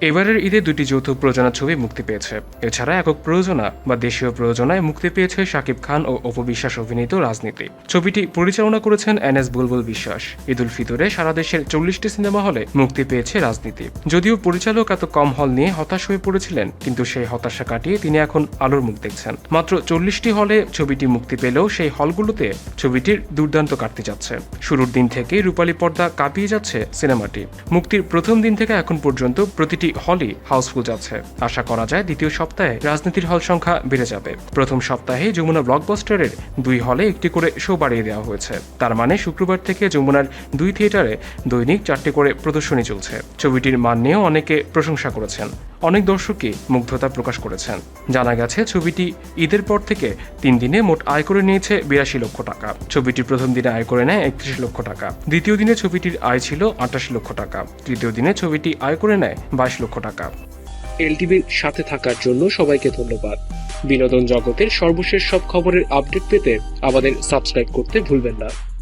এবারের ঈদে দুটি যৌথ প্রযোজনা ছবি মুক্তি পেয়েছে। এছাড়া একক প্রযোজনা বা দেশীয় প্রযোজনায় মুক্তি পেয়েছে শাকিব খান ও অপবিশ্বাস অভিনীত রাজনীতি। ছবিটি পরিচালনা করেছেন এন এস বুলবুল বিশ্বাস। ঈদুল ফিতরে সারা দেশের চল্লিশটি সিনেমা হলে মুক্তি পেয়েছে রাজনীতি। যদিও পরিচালক এত কম হল নিয়ে হতাশ হয়ে পড়েছিলেন, কিন্তু সেই হতাশা কাটিয়ে তিনি এখন আলোর মুখ দেখছেন। মাত্র চল্লিশটি হলে ছবিটি মুক্তি পেলেও সেই হলগুলোতে ছবিটির দুর্দান্ত কাটতে যাচ্ছে। শুরুর দিন থেকেই রূপালী পর্দা কাঁপিয়ে যাচ্ছে সিনেমাটি। মুক্তির প্রথম দিন থেকে এখন পর্যন্ত প্রতিটি হলই হাউসফুল যাচ্ছে। আশা করা যায় দ্বিতীয় সপ্তাহে রাজনীতির হল সংখ্যা বেড়ে যাবে। প্রথম সপ্তাহে যমুনা ব্লকবাস্টারের দুই হলে একটি করে শো বাড়িয়ে দেওয়া হয়েছে। তার মানে শুক্রবার থেকে যমুনার দুই থিয়েটারে দৈনিক চারটি করে প্রদর্শনী চলছে। ছবিটির মান নিয়েও অনেকে প্রশংসা করেছেন। অনেক দর্শকই মুগ্ধতা প্রকাশ করেছেন। জানা গেছে, ছবিটি ঈদের পর থেকে তিন দিনে মোট আয় করে নিয়েছে বিরাশি লক্ষ টাকা। ছবিটি প্রথম দিনে আয় করে নেয় একত্রিশ লক্ষ টাকা। দ্বিতীয় দিনে ছবিটির আয় ছিল আটাশি লক্ষ টাকা। তৃতীয় দিনে ছবিটি আয় করে নেয় বাইশ লক্ষ টাকা। এলটিভির সাথে থাকার জন্য সবাইকে ধন্যবাদ। বিনোদন জগতের সর্বশেষ সব খবরের আপডেট পেতে আমাদের সাবস্ক্রাইব করতে ভুলবেন না।